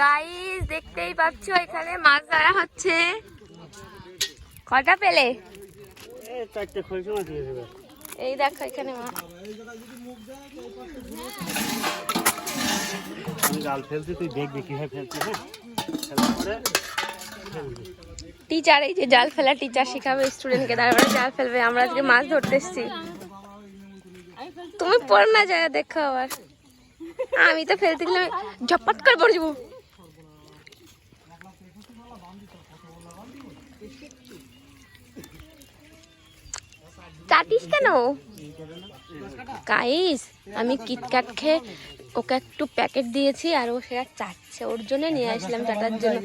Guys দেখতেই পাচ্ছ, এখানে মাছ ধরা হচ্ছে। কটা পেলে? এই দেখো, এখানে মাছ। টিচার এই যে জাল ফেলা টিচার শেখাবে স্টুডেন্টকে তারপরে জাল ফেলবে। আমরা আজকে মাছ ধরতে এসেছি। তুমি পড় না, যায় দেখো আবার। আমি তো ফেলতে গেলে ঝপাট করে পড়ে যাব। চাটিস কেন? কাইস আমি কিটক্যাট খেয়ে ওকে একটু প্যাকেট দিয়েছি আর ও সেটা চাটছে ওর জন্য নিয়ে আসলাম চাটার জন্য।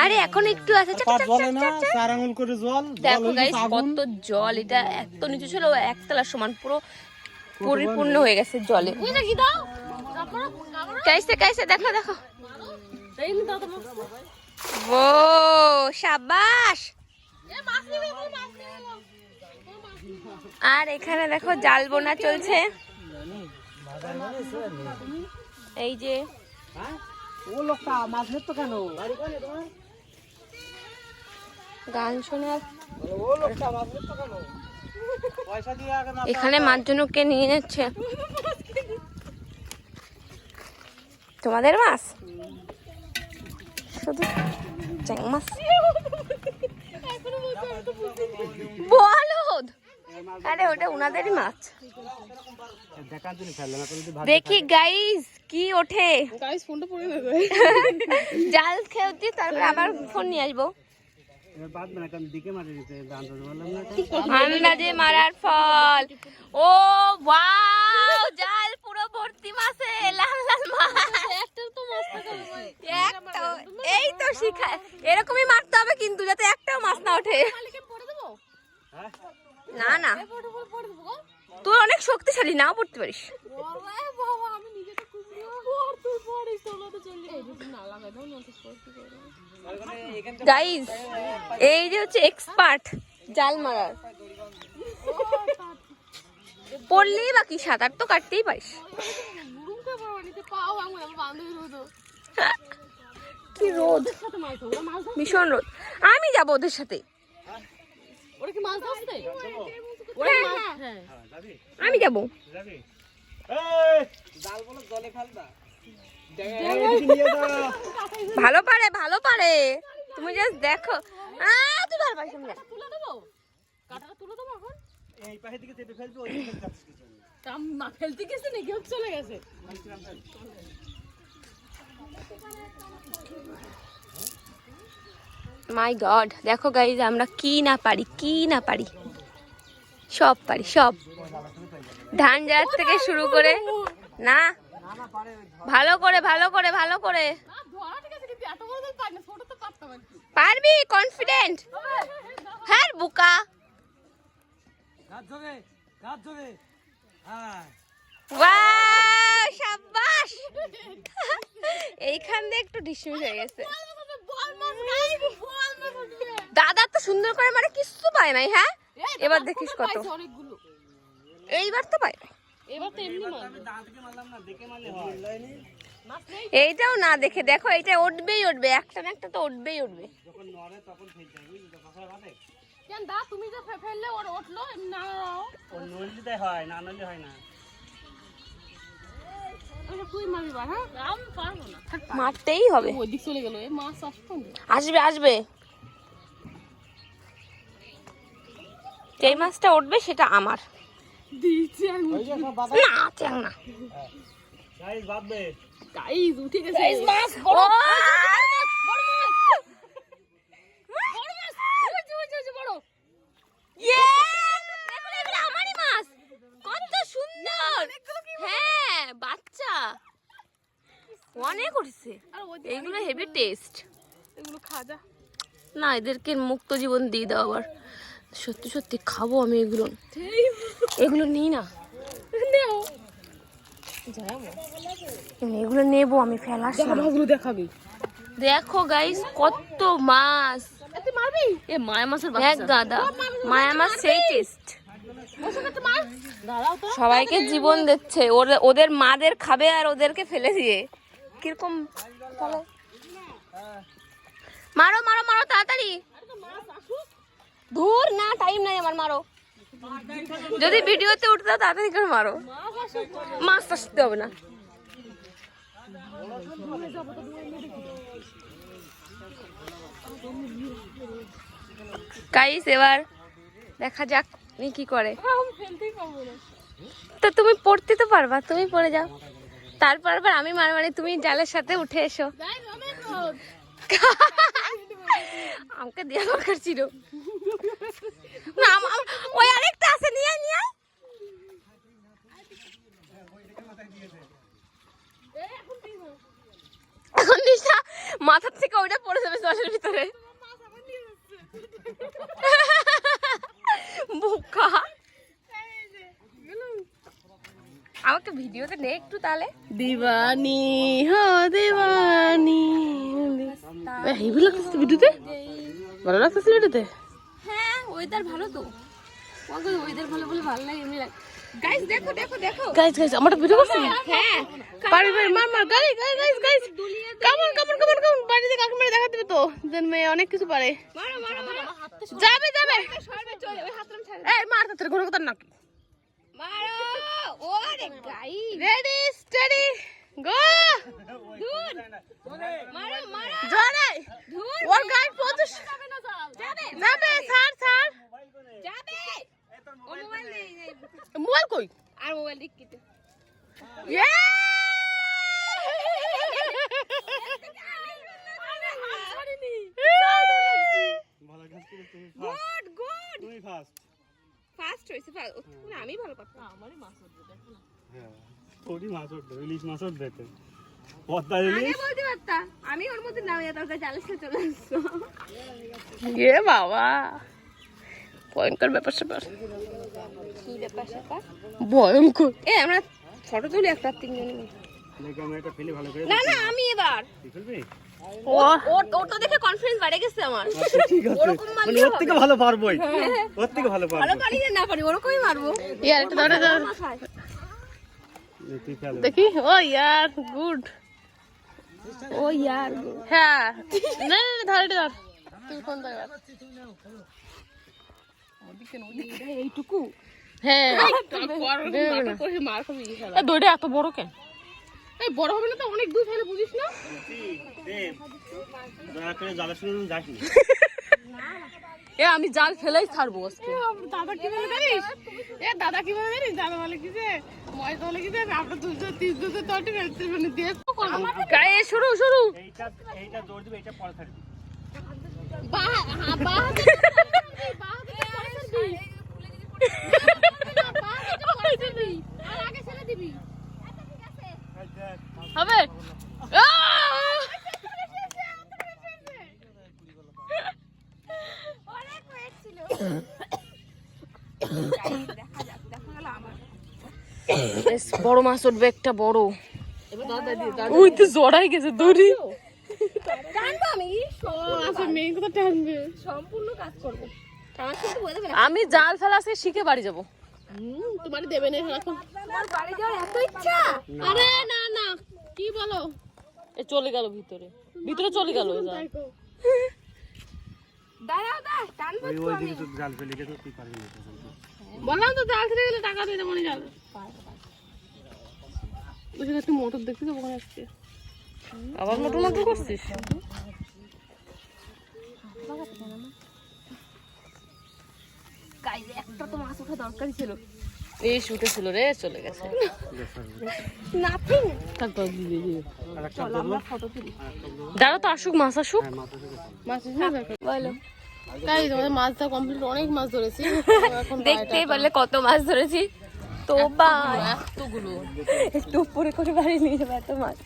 আরে এখন একটু আছে। দেখো গাইস কত জল এটা এত নিচু ছিল একতলার সমান পুরো পরিপূর্ণ হয়ে গেছে জলে। কাইসে কাইসে দেখো দেখো। ও সাবাস! আর এখানে দেখো জাল বোনা চলছে। এই যে গান এখানে মাছ জন্য নিয়ে যাচ্ছে। তোমাদের মাছ? শুধু মাছ বলদ আরে ওটা উনাদেরই মাছ। দেখি গাইস কি ওঠে। গাইস ফোনটা পড়ে জাল খেলছি তারপরে আবার ফোন নিয়ে আসব। আন্দাজ মারার ফল। ও ওয়াও জাল পুরো ভর্তি মাছে লাল লাল একটা এই তো শিখা এরকমই মারতে হবে কিন্তু যাতে একটাও মাছ না ওঠে। হ্যাঁ না না। তুই অনেক শক্তিশালী নাও পড়তে পারিস। গাইস এই যে হচ্ছে এক্সপার্ট জাল মারার। পড়লেই বাকি সাঁতার তো কাটতেই পারিস। কি রোদ? ভীষণ রোদ। আমি যাব ওদের সাথে। ওরা কি মাছ ধরতে ওরা মাছ হ্যাঁ আমি যাব। যাবি? এই জাল বলো জলে ফেলবা ভালো পারে ভালো পারে। তুমি জাস্ট দেখো। তুই ভালো পারিস আমি তুলে দেবো? কাটাটা তুলে দেবো এখন? এই পাশে দিকে চেপে ফেলবি ওই দিকে যাচ্ছিস কি জন্য? তা মা ফেলতে গেছে নাকি? ও চলে গেছে। মাই গড দেখো গাইজ আমরা কি না পারি, কি না পারি। সব পারি, সব। ধান যাওয়ার থেকে শুরু করে, না। ভালো করে ভালো করে ভালো করে। পারবি? কনফিডেন্ট হ্যাঁ বুকা। এইখান দিয়ে একটু ডিসমিস হয়ে গেছে। দাদা তো সুন্দর করে মানে কিচ্ছু পায় নাই হ্যাঁ? এবার দেখিস কত। এইবার তো পায় নাই। এবার তো এমনি মাছ দাঁতকে মারলাম না দেখে মারলে মাছ নেই এইটাও না দেখে দেখো এটা উঠবেই উঠবে একটা না একটা তো উঠবেই উঠবে। তুমি যে ফেললে ওর উঠল না হয় না হয় না। মারতেই হবে। চলে গেল এই মাছ আসতো না আসবে আসবে। যেই মাছটা উঠবে সেটা আমার। না চ্যাং না। গাইস উঠে গেছে। মাছ ও! বড় বড় মাছ বড় মাছ ওই যে, ওই যে, ওই যে বড় ইয়ে! দেখো, এগুলো আমারই মাছ কত সুন্দর হ্যাঁ বাচ্চা? অনেক উঠছে। এইগুলো হেভি টেস্ট এগুলো খাজা। না এদেরকে মুক্ত জীবন দিয়ে দাও আবার। সত্যি সত্যি খাব আমি এগুলো। এগুলো নিই না। এগুলো নেব আমি ফেলাস না। দেখাবি। দেখো গাইস কত মাছ। মারবি? এ মায়া মাছের এক গাদা। মায়া মাছ সেই টেস্ট সবাইকে জীবন দিচ্ছে। ওদের মাদের খাবে আর ওদেরকে ফেলে দিয়ে। কীরকম মারো মারো মারো, তাড়াতাড়ি। দূর না টাইম নাই আমার, মারো। যদি ভিডিওতে উঠতে তাড়াতাড়ি করে মারো। মাছ আসতে হবে না। গাইস এবার দেখা যাক। উনি কি করে? তো তুমি পড়তে তো পারবা তুমি পড়ে যাও। তারপর আবার আমি মার মানে তুমি জালের সাথে উঠে এসো। আমাকে দেওয়া দরকার ছিল। না ওই আরেকটা আছে নিয়ে নিয়ে মাথার থেকে ওইটা পড়ে যাবে জলের ভিতরে মাছ আবার নিয়ে যাচ্ছে বোকা এই যে গেলাম আমাকে ভিডিওতে নে একটু তাহলে। দিবানি হো দিবানি হেভি লাগতেছে ভিডিওতে? ভালো লাগতেছে ভিডিওতে? হ্যাঁ ওয়েদার ভালো তো। ওয়েদার ভালো বলে ভালো লাগে এমনি লাগে। গাইস দেখো দেখো দেখো। গাইস গাইস আমারটা ভিডিও করছিস হ্যাঁ পারি পারি মার মার গাইস গাইস গাইস গাইস কেমন কেমন কেমন কেমন বাড়িতে কাকে মেরে দেখা দিবে তো? যেন মেয়ে অনেক কিছু পারে। মারো মারো মারো। যাবে যাবে। সরবে চলে ওই হাতটা ছাড় এই মার তোর কথা নাকি মারো! ওরে গাইস। রেডি স্টেডি গো দূর মারো মারো! জোরে! দূর ওর গাইড পৌঁছস যাবে যাবে স্যার স্যার যাবে! ও মোবাইল নেই। মোবাইল কই? আর মোবাইল দিক কিতে ইয়ে ভালো কাজ করে তুমি ফার্স্ট হইছে ফার্স্ট আমি ভালো পারতাম। আমারই মাছ উঠবে দেখো না। হ্যাঁ তোরই মাছ উঠবে ইলিশ মাছ উঠবে তো পদ্মা ইলিশ? বলতে পারতাম আমি ওর মধ্যে ইয়া চলে আসছো এ বাবা ভয়ঙ্কর ব্যাপার স্যাপার। কি ব্যাপার স্যাপার? ভয়ঙ্কর। এ আমরা ফটো তুলি একটা তিনজনে না না আমি এবার। তুই ওর তো দেখে কনফিডেন্স বেড়ে গেছে আমার। আচ্ছা, ঠিক আছে। মানে ওর থেকে ভালো পারবোই। ওর থেকে ভালো ভালো পারি না না পারি ওরকমই মারবো। ইয়ার একটা ধরে ধর। মাথায়। তুই ফেল দেখি। ও ইয়ার গুড। ও ইয়ার হ্যাঁ। না ধর ধর। তুই ফোন ধর এইটুকু? হ্যাঁ। এ, দড়িটা এত বড় কেন? এই বড় হবে না তো অনেক দূর ফেলে বুঝিস না। এ আমি জাল ফেলেই ছাড়বো আজকে। দাদা কি বলে জানিস? এ দাদা কি বলে জানিস? দাদা বলে কি যে ময়দা বলে কি যে আমরা দুটো তিন দুটো তটি ফেলতে মানে দিয়ে গায়ে শুরু শুরু এইটা এইটা জোর দিবে পরে থাকবে বা! বেশ বড় মাছ উঠবে একটা বড়। ওই তো জড়াই গেছে দড়ি। আমি মেয়ে কথা টানবে সম্পূর্ণ কাজ করব। আমার কিন্তু বলে দেবে না আমি জাল ফেলা শিখে বাড়ি যাব। তোমার দেবে না এখন তোমার বাড়ি যাওয়ার এত ইচ্ছা আরে না না কি বলো এ চলে গেল ভিতরে ভিতরে চলে গেল দাঁড়াও দা টানবো ওই ওই দিকে তো জাল ফেলে গেছে তুই পারবি না বললাম তো জাল গেলে টাকা দিয়ে দেবো না জাল বসে একটু মোটর দেখতে ওখানে আজকে আবার মোটর মোটর করছিস গাইজ একটা তো মাছ ওঠা দরকারই ছিল। এই শুটে ছিল রে চলে গেছে। নাথিং তো দাঁড়া আসুক মাছ আসুক। হ্যাঁ মাছ বলো। তাই তোমাদের মাছটা কমপ্লিট অনেক মাছ ধরেছি। এখন দেখতেই পারলে কত মাছ ধরেছি। তো বা এতগুলো। একটু উপরে করে বাড়ি নিয়ে যাবে এত মাছ।